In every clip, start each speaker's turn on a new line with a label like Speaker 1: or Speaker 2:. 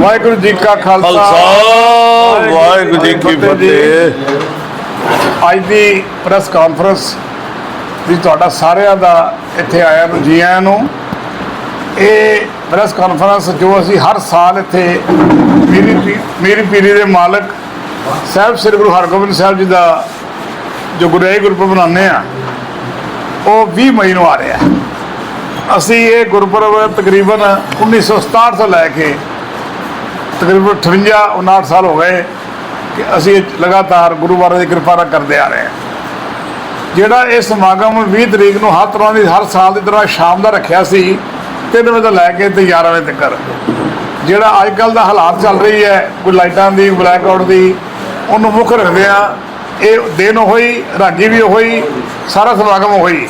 Speaker 1: ਵਾਹਿਗੁਰੂ ਜੀ ਕਾ ਖਾਲਸਾ।
Speaker 2: ਵਾਹਿਗੁਰੂ ਜੀ ਕੀ ਫਤਿਹ।
Speaker 1: ਅੱਜ ਦੀ press conference ਵੀ ਤੁਹਾਡਾ ਸਾਰਿਆਂ ਦਾ ਇੱਥੇ ਆਇਆਂ ਨੂੰ ਜੀ ਆਇਆਂ ਨੂੰ। ਇਹ ਪ੍ਰੈਸ ਕਾਨਫਰੰਸ ਜੋ ਅਸੀਂ ਹਰ ਸਾਲ ਇੱਥੇ ਮੇਰੀ ਮੇਰੀ ਪੀਰੀ ਦੇ ਮਾਲਕ ਸਾਹਿਬ ਸ੍ਰੀ ਗੁਰੂ ਹਰਗੋਬਿੰਦ ਸਾਹਿਬ ਜੀ ਦਾ ਜੋ ਗੁਰਿਆਈ ਗੁਰਪੁਰਬ ਮਨਾਉਂਦੇ ਆ ਉਹ 20 ਮਈ ਨੂੰ ਆ ਰਿਹਾ ਅਸੀਂ ਇਹ ਗੁਰਪੁਰਬ ਤਕਰੀਬਨ 1967 ਤੋਂ ਲੈ ਕੇ ਤਕਰੀਬਨ 58 59 ਸਾਲ ਹੋ ਗਏ ਕਿ ਅਸੀਂ ਲਗਾਤਾਰ ਗੁਰੂ ਮਹਾਰਾਜ ਦੀ ਕਿਰਪਾ ਨਾਲ ਕਰਦੇ ਆ ਰਹੇ ਹਾਂ। ਜਿਹੜਾ ਇਹ ਸਮਾਗਮ 20 ਤਰੀਕ ਨੂੰ ਹਰ ਤਰ੍ਹਾਂ ਦੀ, ਹਰ ਸਾਲ ਦੀ ਤਰ੍ਹਾਂ ਸ਼ਾਮ ਦਾ ਰੱਖਿਆ ਸੀ 3 ਵਜੇ ਤੋਂ ਲੈ ਕੇ ਤੇ 11 ਵਜੇ ਤੱਕ। ਜਿਹੜਾ ਅੱਜ ਕੱਲ ਦਾ ਹਾਲਾਤ ਚੱਲ ਰਹੀ ਹੈ, ਕੋਈ ਲਾਈਟਾਂ ਦੀ, ਬਲੈਕ ਆਊਟ ਦੀ, ਉਹਨੂੰ ਮੁੱਖ ਰੱਖਦੇ ਆ। ਇਹ ਦਿਨ ਹੋਈ ਰਾਗੀ ਵੀ ਹੋਈ ਸਾਰਾ ਸਮਾਗਮ ਹੋਈ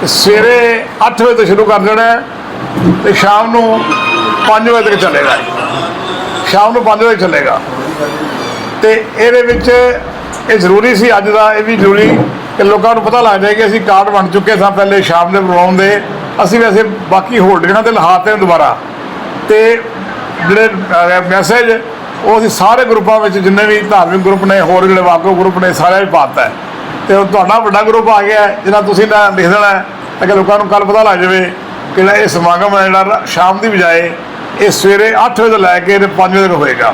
Speaker 1: ਤੇ ਸਵੇਰੇ 8 ਵਜੇ ਤੋਂ ਸ਼ੁਰੂ ਕਰ ਦੇਣਾ ਹੈ ਤੇ ਸ਼ਾਮ ਨੂੰ 5 ਵਜੇ ਤੱਕ ਚੱਲੇਗਾ। ਸ਼ਾਮ ਨੂੰ 5 ਵਜੇ ਚੱਲੇਗਾ। ਤੇ ਇਹਦੇ ਵਿੱਚ ਇਹ ਜ਼ਰੂਰੀ ਸੀ, ਅੱਜ ਦਾ ਇਹ ਵੀ ਜ਼ਰੂਰੀ ਕਿ ਲੋਕਾਂ ਨੂੰ ਪਤਾ ਲੱਗ ਜਾਏ ਕਿ ਅਸੀਂ ਕਾਰਡ ਬਣ ਚੁੱਕੇ ਸਾਂ ਪਹਿਲੇ ਸ਼ਾਮ ਦੇ ਪ੍ਰੋਗਰਾਮ ਦੇ। ਅਸੀਂ ਵੈਸੇ ਬਾਕੀ ਹੋਲਡਿੰਗਾਂ ਤੇ ਲਹਾਤੇ ਨੇ ਦੁਬਾਰਾ। ਤੇ ਜਿਹੜੇ ਮੈਸੇਜ ਉਹ ਅਸੀਂ ਸਾਰੇ ਗਰੁੱਪਾਂ ਵਿੱਚ ਜਿੰਨੇ ਵੀ ਧਾਰਮਿਕ ਗਰੁੱਪ ਨੇ, ਹੋਰ ਜਿਹੜੇ ਵਾਕੋ ਗਰੁੱਪ ਨੇ, ਸਾਰਿਆਂ ਵਿੱਚ ਪਾਤਾ ਹੈ। ਤੇ ਉਹ ਤੁਹਾਡਾ ਵੱਡਾ ਗਰੁੱਪ ਆ ਗਿਆ ਜਿਹਨਾਂ ਤੁਸੀਂ ਨਾ ਲਿਖ ਦੇਣਾ ਤਾਂ ਕਿ ਲੋਕਾਂ ਨੂੰ ਕੱਲ ਪਤਾ ਲੱਗ ਜਾਵੇ ਕਿ ਜਿਹੜਾ ਇਹ ਸਮਾਗਮ ਹੈ, ਜਿਹੜਾ ਸ਼ਾਮ ਦੀ ਬਜਾਏ ਇਹ ਸਵੇਰੇ 8 ਵਜੇ ਤੋਂ ਲੈ ਕੇ ਤੇ 5 ਵਜੇ ਤੱਕ ਹੋਏਗਾ।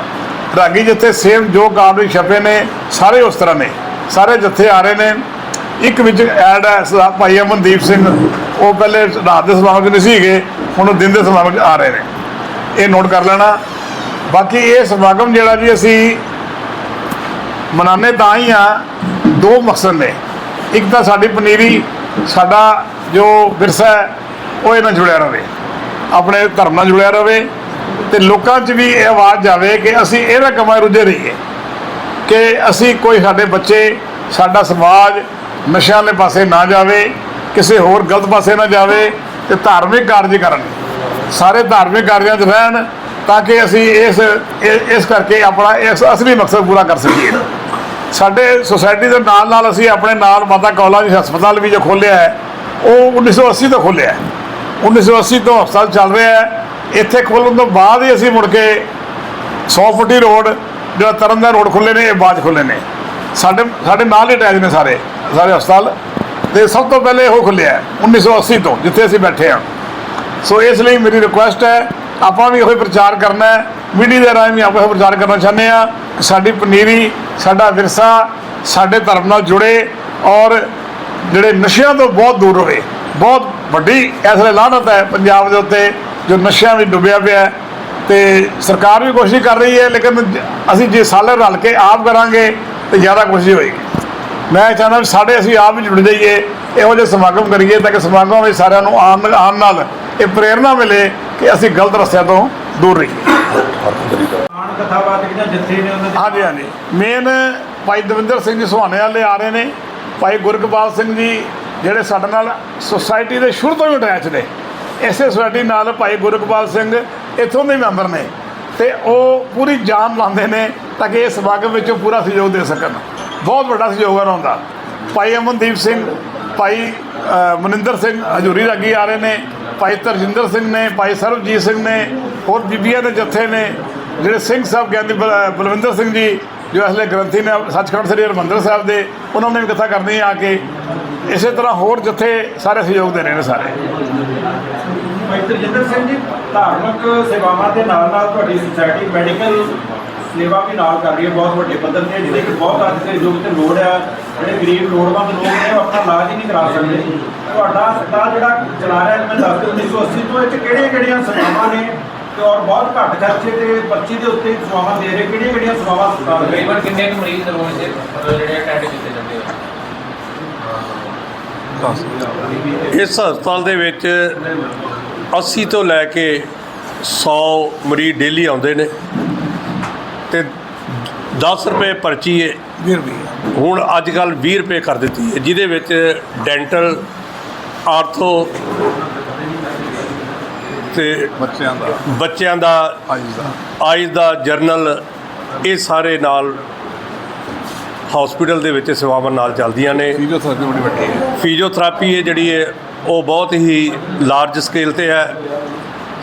Speaker 1: ਰਾਗੀ ਜਿੱਥੇ ਸੇਮ ਜੋ ਕਾਰਡ ਛਪੇ ਨੇ, ਸਾਰੇ ਉਸ ਤਰ੍ਹਾਂ ਨੇ। ਸਾਰੇ ਜੱਥੇ ਆ ਰਹੇ ਨੇ, ਇੱਕ ਵਿੱਚ ਐਡ ਹੈ ਸਰਦਾਰ ਭਾਈ ਅਮਨਦੀਪ ਸਿੰਘ। ਉਹ ਪਹਿਲੇ ਰਾਤ ਦੇ ਸਮਾਗਮ 'ਚ ਨਹੀਂ ਸੀਗੇ, ਹੁਣ ਉਹ ਦਿਨ ਦੇ ਸਮਾਗਮ 'ਚ ਆ ਰਹੇ ਨੇ। ਇਹ ਨੋਟ ਕਰ ਲੈਣਾ। ਬਾਕੀ ਇਹ ਸਮਾਗਮ ਜਿਹੜਾ ਜੀ ਅਸੀਂ ਮਨਾਉਂਦੇ ਤਾਂ ਹੀ ਆ ਦੋ ਮਕਸਦ ਨੇ। ਇੱਕ ਤਾਂ ਸਾਡੀ ਪਨੀਰੀ, ਸਾਡਾ ਜੋ ਵਿਰਸਾ ਹੈ, ਉਹ ਇਹਨਾਂ ਜੁੜਿਆ ਰਹੇ। ਆਪਣੇ ਧਰਮ ਨਾਲ ਜੁੜਿਆ ਰਹੇ ਤੇ ਲੋਕਾਂ 'ਚ ਵੀ ਇਹ ਆਵਾਜ਼ ਜਾਵੇ ਕਿ ਅਸੀਂ ਇਹਦਾ ਕੰਮਾਂ ਰੁੱਝੇ ਰਹੀਏ। ਕਿ ਅਸੀਂ ਕੋਈ ਸਾਡੇ ਬੱਚੇ, ਸਾਡਾ ਸਮਾਜ ਨਸ਼ਿਆਂ ਦੇ ਪਾਸੇ ਨਾ ਜਾਵੇ, ਕਿਸੇ ਹੋਰ ਗਲਤ ਪਾਸੇ ਨਾ ਜਾਵੇ ਤੇ ਧਾਰਮਿਕ ਕਾਰਜ ਕਰਨ। ਸਾਰੇ ਧਾਰਮਿਕ ਕਾਰਜਾਂ 'ਚ ਰਹਿਣ ਤਾਂ ਕਿ ਅਸੀਂ ਇਸ ਇਸ ਕਰਕੇ ਆਪਣਾ ਇਸ ਅਸਲੀ ਮਕਸਦ ਪੂਰਾ ਕਰ ਸਕੀਏ। ਸਾਡੇ ਸੁਸਾਇਟੀ ਦੇ ਨਾਲ ਨਾਲ ਅਸੀਂ ਆਪਣੇ ਨਾਲ ਮਾਤਾ ਕੌਲਾ ਜੀ ਹਸਪਤਾਲ ਵੀ ਜੋ ਖੋਲ੍ਹਿਆ ਹੈ, ਉਹ 1980 ਤੋਂ ਖੋਲ੍ਹਿਆ ਹੈ। 1980 ਤੋਂ ਹਸਪਤਾਲ ਚੱਲ ਰਿਹਾ ਹੈ। ਇੱਥੇ ਖੋਲ੍ਹਣ ਤੋਂ ਬਾਅਦ ਹੀ ਅਸੀਂ ਮੁੜ ਕੇ 100 ਫੁੱਟੀ ਰੋਡ, ਜਿਹੜਾ ਤਰਨ ਤਰਨਦਾ ਰੋਡ ਖੁੱਲੇ ਨੇ, ਇਹ ਬਾਅਦ 'ਚ ਖੁੱਲੇ ਨੇ। ਸਾਡੇ ਸਾਡੇ ਨਾਲ ਹੀ ਅਟੈਚ ਨੇ ਸਾਰੇ ਸਾਰੇ ਹਸਪਤਾਲ। ਤੇ ਸਭ ਤੋਂ ਪਹਿਲੇ ਉਹ ਖੁੱਲਿਆ ਹੈ 1980 ਤੋਂ, ਜਿੱਥੇ ਅਸੀਂ ਬੈਠੇ ਹਾਂ। ਸੋ ਇਸ ਲਈ ਮੇਰੀ ਰਿਕੁਐਸਟ ਹੈ, ਆਪਾਂ ਵੀ ਉਹੀ ਪ੍ਰਚਾਰ ਕਰਨਾ ਹੈ। ਮੀਡੀਆ ਦੇ ਰਾਹੀਂ ਵੀ ਆਪਾਂ ਇਹ ਪ੍ਰਚਾਰ ਕਰਨਾ ਚਾਹੁੰਦੇ ਆ ਕਿ ਸਾਡੀ ਪਨੀਰੀ ਸਾਡਾ ਵਿਰਸਾ ਸਾਡੇ ਧਰਮ ਨਾਲ ਜੁੜੇ ਔਰ ਜਿਹੜੇ ਨਸ਼ਿਆਂ ਤੋਂ ਬਹੁਤ ਦੂਰ ਰਹੇ। ਬਹੁਤ ਵੱਡੀ ਇਸ ਲਈ ਲਾਹਨਤ ਹੈ ਪੰਜਾਬ ਦੇ ਉੱਤੇ, ਜੋ ਨਸ਼ਿਆਂ ਵਿੱਚ ਡੁੱਬਿਆ ਪਿਆ ਹੈ ਤੇ ਸਰਕਾਰ ਵੀ ਕੋਸ਼ਿਸ਼ ਕਰ ਰਹੀ ਹੈ, ਲੇਕਿਨ ਅਸੀਂ ਜੇ ਸਾਰੇ ਰਲ ਕੇ ਆਪ ਕਰਾਂਗੇ ਤੇ ਜ਼ਿਆਦਾ ਕੋਸ਼ਿਸ਼ ਹੋਏਗੀ। ਮੈਂ ਚਾਹੁੰਦਾ ਵੀ ਸਾਡੇ ਅਸੀਂ ਆਪ ਵੀ ਜੁੜ ਜਾਈਏ, ਇਹੋ ਜਿਹੇ ਸਮਾਗਮ ਕਰੀਏ ਤਾਂ ਕਿ ਸਮਾਗਮਾਂ ਵਿੱਚ ਸਾਰਿਆਂ ਨੂੰ ਆਮ ਆਉਣ ਨਾਲ ਇਹ ਪ੍ਰੇਰਣਾ ਮਿਲੇ ਕਿ ਅਸੀਂ ਗਲਤ ਰਸਤਿਆਂ ਤੋਂ ਦੂਰ ਰਹੀਏ।
Speaker 3: ਆਣ ਜਾਂ ਜੱਥੇ ਨੇ ਉਹਨਾਂ
Speaker 1: ਹਾਂਜੀ ਹਾਂਜੀ। ਮੇਨ ਭਾਈ ਦਵਿੰਦਰ ਸਿੰਘ ਜੀ ਸੁਹਾਣੇ ਵਾਲੇ ਆ ਰਹੇ ਨੇ। ਭਾਈ ਗੁਰਗੋਪਾਲ ਸਿੰਘ ਜੀ ਜਿਹੜੇ ਸਾਡੇ ਨਾਲ ਸੁਸਾਇਟੀ ਦੇ ਸ਼ੁਰੂ ਤੋਂ ਹੀ ਅਟੈਚ ਨੇ। ਇਸੇ ਸੁਸਾਇਟੀ ਨਾਲ ਭਾਈ ਗੁਰਗੋਪਾਲ ਸਿੰਘ ਇੱਥੋਂ ਦੇ ਮੈਂਬਰ ਨੇ। ਤੇ ਉਹ ਪੂਰੀ ਜਾਨ ਲਾਉਂਦੇ ਨੇ ਤਾਂ ਕਿ ਇਸ ਸਮਾਗਮ ਵਿੱਚ ਪੂਰਾ ਸਹਿਯੋਗ ਦੇ ਸਕਣ। ਬਹੁਤ ਵੱਡਾ ਸਹਿਯੋਗ ਹੈ ਉਹਨਾਂ ਦਾ। ਭਾਈ ਅਮਨਦੀਪ ਸਿੰਘ ਭਾਈ ਮਨਿੰਦਰ ਸਿੰਘ ਹਜੂਰੀ ਰਾਗੀ ਆ ਰਹੇ ਨੇ, ਭਾਈ ਤਰਜਿੰਦਰ ਸਿੰਘ ਨੇ, ਭਾਈ ਸਰਬਜੀਤ ਸਿੰਘ ਨੇ, ਹੋਰ ਬੀਬੀਆਂ ਦੇ ਜੱਥੇ ਨੇ, ਜਿਹੜੇ ਸਿੰਘ ਸਾਹਿਬ ਗਿਆਨੀ ਬਲ- ਬਲਵਿੰਦਰ ਸਿੰਘ ਜੀ, ਜੋ ਅਸਲੇ ਗ੍ਰੰਥੀ ਨੇ, ਸੱਚਖੰਡ ਸ੍ਰੀ ਹਰਿਮੰਦਰ ਸਾਹਿਬ ਦੇ, ਉਹਨਾਂ ਨੇ ਵੀ ਕਥਾ ਕਰਨੀ ਆ ਕੇ, ਇਸੇ ਤਰ੍ਹਾਂ ਹੋਰ ਜੱਥੇ ਸਾਰੇ ਸਹਿਯੋਗ ਦੇ ਰਹੇ ਨੇ ਸਾਰੇ।
Speaker 3: ਭਾਈ ਤਰਜਿੰਦਰ ਸਿੰਘ ਜੀ, ਧਾਰਮਿਕ ਸੇਵਾਵਾਂ ਦੇ ਨਾਲ ਨਾਲ ਤੁਹਾਡੀ ਸੁਸਾਇਟੀ ਮੈਡੀਕਲ ਸੇਵਾ ਵੀ ਨਾਲ ਕਰ ਰਹੀ ਹੈ ਬਹੁਤ ਵੱਡੇ ਪੱਧਰ ਤੇ ਜਿਹਦੇ ਕਿ ਬਹੁਤ ਅੱਜ ਦੇ ਯੁੱਗ ਤੇ ਲੋੜ ਆ ਜਿਹੜੇ ਗਰੀਬ ਲੋੜਵੰਦ ਲੋਕ ਨੇ ਉਹ ਆਪਣਾ ਇਲਾਜ ਹੀ ਨਹੀਂ ਕਰਾ ਸਕਦੇ। ਤੁਹਾਡਾ ਹਸਪਤਾਲ ਜਿਹੜਾ ਚਲਾ ਰਿਹਾ ਜਿਵੇਂ ਦੱਸ ਦਿਓ 1980 ਤੋਂ ਇਹ ਕਿਹੜੀਆਂ ਕਿਹੜੀਆਂ ਸੇਵਾਵਾਂ ਨੇ ਤੇ ਔਰ ਬਹੁਤ ਘੱਟ ਖਰਚੇ ਤੇ ਪਰਚੀ ਦੇ ਉੱਤੇ ਸੇਵਾਵਾਂ ਦੇ ਰਹੇ ਕਿਹੜੀਆਂ ਕਿਹੜੀਆਂ ਸੇਵਾਵਾਂ ਹਸਪਤਾਲ ਦੇ
Speaker 4: ਤਕਰੀਬਨ ਕਿੰਨੇ ਕੁ ਮਰੀਜ਼ ਰੋਜ਼ ਦੇ ਮਤਲਬ ਜਿਹੜੇ ਅਟੈਂਡ ਕੀਤੇ ਜਾਂਦੇ ਆ?
Speaker 2: ਇਸ ਹਸਪਤਾਲ ਦੇ ਵਿੱਚ 80 ਤੋਂ ਲੈ ਕੇ 100 ਮਰੀਜ਼ ਡੇਲੀ ਆਉਂਦੇ ਨੇ। ਤੇ 10 ਰੁਪਏ ਪਰਚੀ ਹੈ
Speaker 1: ਵੀਰ ਵੀ
Speaker 2: ਹੁਣ ਅੱਜ ਕੱਲ 20 ਰੁਪਏ ਕਰ ਦਿੱਤੀ ਹੈ ਜਿਹਦੇ ਵਿੱਚ ਡੈਂਟਲ ਆਰਥੋ ਤੇ
Speaker 1: ਬੱਚਿਆਂ ਦਾ।
Speaker 2: ਬੱਚਿਆਂ ਦਾ
Speaker 1: ਅੱਜ ਦਾ।
Speaker 2: ਆਈਜ਼ ਦਾ ਜਰਨਲ ਇਹ ਸਾਰੇ ਨਾਲ ਹਸਪੀਟਲ ਦੇ ਵਿੱਚ ਸੇਵਾਵਾਂ ਨਾਲ ਚੱਲਦੀਆਂ ਨੇ।
Speaker 1: ਫਿਜ਼ੀਓਥੈਰੇਪੀ ਬੜੀ ਵੱਡੀ ਹੈ।
Speaker 2: ਫਿਜ਼ੀਓਥੈਰੇਪੀ ਹੈ ਜਿਹੜੀ ਹੈ ਉਹ ਬਹੁਤ ਹੀ ਲਾਰਜ ਸਕੇਲ ਤੇ ਹੈ।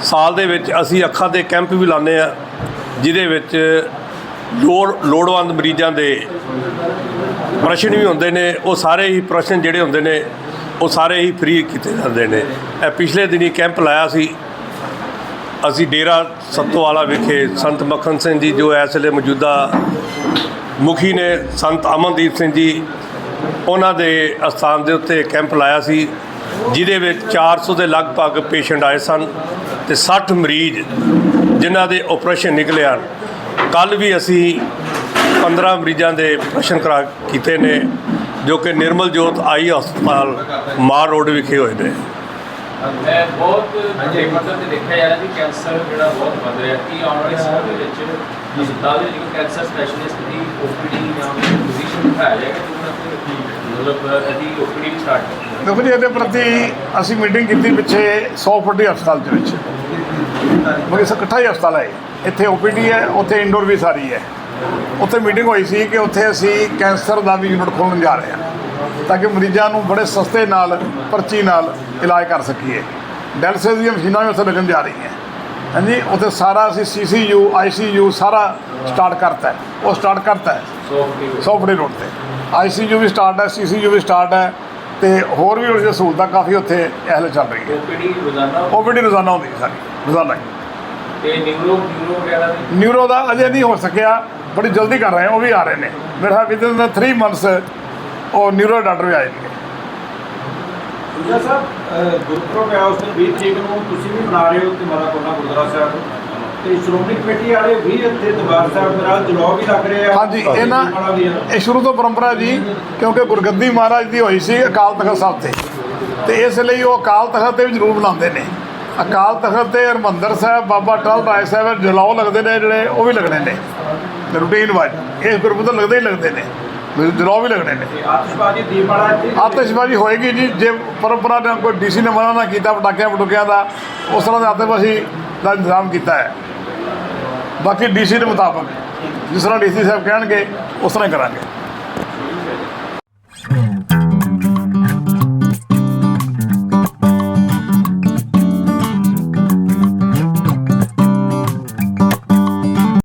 Speaker 2: ਸਾਲ ਦੇ ਵਿੱਚ ਅਸੀਂ ਅੱਖਾਂ ਦੇ ਕੈਂਪ ਵੀ ਲਾਉਂਦੇ ਆ ਜਿਹਦੇ ਵਿੱਚ ਲੋੜ ਲੋੜਵੰਦ ਮਰੀਜ਼ਾਂ ਦੇ ਪ੍ਰਸ਼ਨ ਵੀ ਹੁੰਦੇ ਨੇ, ਉਹ ਸਾਰੇ ਹੀ ਪ੍ਰਸ਼ਨ ਜਿਹੜੇ ਹੁੰਦੇ ਨੇ, ਉਹ ਸਾਰੇ ਹੀ ਫ੍ਰੀ ਕੀਤੇ ਜਾਂਦੇ ਨੇ। ਇਹ ਪਿਛਲੇ ਦਿਨੀ ਕੈਂਪ ਲਾਇਆ ਸੀ। ਅਸੀਂ ਡੇਰਾ ਸੱਤੋਵਾਲਾ ਵਿਖੇ ਸੰਤ ਮੱਖਣ ਸਿੰਘ ਜੀ, ਜੋ ਇਸ ਵੇਲੇ ਮੌਜੂਦਾ ਮੁਖੀ ਨੇ, ਸੰਤ ਅਮਨਦੀਪ ਸਿੰਘ ਜੀ, ਉਹਨਾਂ ਦੇ ਅਸਥਾਨ ਦੇ ਉੱਤੇ ਕੈਂਪ ਲਾਇਆ ਸੀ, ਜਿਹਦੇ ਵਿੱਚ 400 ਦੇ ਲਗਭਗ ਪੇਸ਼ੈਂਟ ਆਏ ਸਨ ਤੇ 60 ਮਰੀਜ਼ ਜਿਨ੍ਹਾਂ ਦੇ ਆਪਰੇਸ਼ਨ ਹਨ। ਕੱਲ ਵੀ ਅਸੀਂ 15 ਮਰੀਜ਼ਾਂ ਦੇ ਆਪਰੇਸ਼ਨ ਕਰਾ ਕੀਤੇ ਨੇ ਜੋ ਕਿ ਨਿਰਮਲ ਜੋਤ ਆਈ ਹਸਪਤਾਲ ਮਾਰ ਰੋਡ ਵਿਖੇ ਹੋਏ ਨੇ।
Speaker 4: ਮੈਂ ਬਹੁਤ ਪੱਧਰ ਤੇ ਦੇਖਿਆ ਜਾ ਰਿਹਾ ਕਿ ਕੈਂਸਰ ਜਿਹੜਾ ਬਹੁਤ ਵੱਧ ਰਿਹਾ। ਕਿ ਆਉਣ ਵਾਲੇ ਸਮੇਂ ਦੇ ਵਿੱਚ ਹਸਪਤਾਲ ਦੇ ਕੈਂਸਰ ਸਪੈਸ਼ਲਿਸਟ ਦੀ ਓਪੀਡੀ ਜਾਂ ਪੋਜੀਸ਼ਨ ਬਿਠਾਇਆ ਜਾਏਗਾ ਜਿਹਨਾਂ ਤੇ ਮਤਲਬ ਇਹਦੀ ਓਪੀਡੀ ਸਟਾਰਟ ਕੀਤੀ
Speaker 1: ਦੇਖੋ ਜੀ ਇਹਦੇ ਪ੍ਰਤੀ ਅਸੀਂ ਮੀਟਿੰਗ ਕੀਤੀ ਪਿੱਛੇ 100 ਫੁੱਟੀ ਹਸਪਤਾਲ ਦੇ ਵਿੱਚ। ਮਗਰ ਇਸ ਇਕੱਠਾ ਹੀ ਹਸਪਤਾਲ ਹੈ ਇੱਥੇ ਓਪੀਡੀ ਹੈ ਉੱਥੇ ਇੰਡੋਰ ਵੀ ਸਾਰੀ ਹੈ। ਉੱਥੇ ਮੀਟਿੰਗ ਹੋਈ ਸੀ ਕਿ ਉੱਥੇ ਅਸੀਂ ਕੈਂਸਰ ਦਾ ਵੀ ਯੂਨਿਟ ਖੋਲ੍ਹਣ ਜਾ ਰਹੇ ਹਾਂ ਤਾਂ ਕਿ ਮਰੀਜ਼ਾਂ ਨੂੰ ਬੜੇ ਸਸਤੇ ਨਾਲ ਪਰਚੀ ਨਾਲ ਇਲਾਜ ਕਰ ਸਕੀਏ। ਡਾਇਲਸਿਸ ਦੀਆਂ ਮਸ਼ੀਨਾਂ ਵੀ ਉੱਥੇ ਲੱਗਣ ਜਾ ਰਹੀਆਂ ਹਾਂਜੀ ਉੱਥੇ ਸਾਰਾ ਅਸੀਂ ਸੀਸੀਯੂ ਆਈਸੀਯੂ ਸਾਰਾ ਸਟਾਰਟ ਕਰਤਾ ਹੈ। ਉਹ ਸਟਾਰਟ ਕਰਤਾ ਹੈ।
Speaker 4: ਸੋ
Speaker 1: ਸੌਫੜੇ ਰੋਡ ਤੇ। ਆਈਸੀਯੂ ਵੀ ਸਟਾਰਟ ਹੈ ਸੀਸੀਯੂ ਵੀ ਸਟਾਰਟ ਹੈ। ਤੇ ਹੋਰ ਵੀ ਉਹਦੀਆਂ ਸਹੂਲਤਾਂ ਕਾਫੀ ਉੱਥੇ ਇਹਲੇ ਚੱਲ ਰਹੀ ਹੈ
Speaker 4: ਓਪੀਡੀ ਰੋਜ਼ਾਨਾ
Speaker 1: ਓਪੀਡੀ ਰੋਜ਼ਾਨਾ ਹੁੰਦੀ ਹੈ ਸਾਰੀ ਰੋਜ਼ਾਨਾ ਹੀ।
Speaker 4: ਤੇ ਨਿਊਰੋ ਨਿਊਰੋ ਵਗੈਰਾ ਦੀ
Speaker 1: ਨਿਊਰੋ ਦਾ ਅਜੇ ਨਹੀਂ ਹੋ ਸਕਿਆ ਬੜੀ ਜਲਦੀ ਕਰ ਰਹੇ ਹਾਂ ਉਹ ਵੀ ਆ ਰਹੇ ਨੇ। ਮੇਰਾ ਵਿਦਨ ਦਾ 3 ਮੰਥਸ ਉਹ ਨਿਊਰੋ ਡਾਕਟਰ ਵੀ ਆਏਗੇ
Speaker 3: ਦੂਜਾ ਸਾਹਿਬ ਅਹ ਗੁਰਪੁਰਬ ਹੈ ਉਸ ਦਿਨ 20 ਤਰੀਕ ਨੂੰ ਤੁਸੀਂ ਵੀ ਮਨਾ ਰਹੇ ਹੋ ਤੇ ਮਾਤਾ ਕੋਨਾ ਗੁਰਦੁਆਰਾ ਸਾਹਿਬ ਤੇ ਸ਼੍ਰੋਮਣੀ ਕਮੇਟੀ ਵਾਲੇ ਵੀ ਇੱਥੇ ਦਰਬਾਰ ਸਾਹਿਬ ਦੇ ਨਾਲ ਜਲੌ ਵੀ ਲੱਗ ਰਹੇ ਆ।
Speaker 1: ਹਾਂਜੀ ਇਹਨਾਂ
Speaker 3: ਦੀਪਮਾਲਾ ਵੀ ਆ।
Speaker 1: ਇਹ ਸ਼ੁਰੂ ਤੋਂ ਪਰੰਪਰਾ ਜੀ ਕਿਉਂਕਿ ਗੁਰਗੱਦੀ ਮਹਾਰਾਜ ਦੀ ਹੋਈ ਸੀ ਅਕਾਲ ਤਖਤ ਸਾਹਿਬ ਤੇ। ਤੇ ਇਸ ਲਈ ਉਹ ਅਕਾਲ ਤਖਤ ਤੇ ਵੀ ਜ਼ਰੂਰ ਬੁਲਾਉਂਦੇ ਨੇ। ਅਕਾਲ ਤਖਤ ਤੇ ਹਰਮੰਦਰ ਸਾਹਿਬ ਬਾਬਾ ਟਲ ਰਾਏ ਸਾਹਿਬ ਜਲਾਓ ਲੱਗਦੇ ਨੇ ਜਿਹੜੇ ਉਹ ਵੀ ਲੱਗਣੇ ਨੇ। ਰੂਟੀਨ ਵਾਈਜ਼ ਇਸ ਗੁਰਪੁਰਬ ਤੋਂ ਲੱਗਦੇ ਹੀ ਲੱਗਦੇ ਨੇ। ਜਲਾਓ ਵੀ ਲੱਗਣੇ ਨੇ।
Speaker 3: ਆਤਿਸ਼ਬਾਜ਼ੀ ਦੀਪਮਾਲਾ ਇੱਥੇ
Speaker 1: ਆਤਿਸ਼ਬਾਜ਼ੀ ਹੋਏਗੀ ਜੀ ਜੇ ਪਰੰਪਰਾ ਨੇ ਕੋਈ ਡੀਸੀ ਨੇ ਮਨਾ ਨਾ ਕੀਤਾ ਪਟਾਕਿਆਂ ਪਟੂਕਿਆਂ ਦਾ ਉਸ ਤਰ੍ਹਾਂ ਦਾ ਆਤਿਸ਼ਬਾਜ਼ੀ ਦਾ ਇੰਤਜ਼ਾਮ ਕੀਤਾ ਹੈ। ਬਾਕੀ ਡੀਸੀ ਦੇ ਮੁਤਾਬਕ ਜਿਸ ਤਰ੍ਹਾਂ ਡੀਸੀ ਸਾਹਿਬ ਕਹਿਣਗੇ ਉਸ ਤਰ੍ਹਾਂ ਹੀ ਕਰਾਂਗੇ।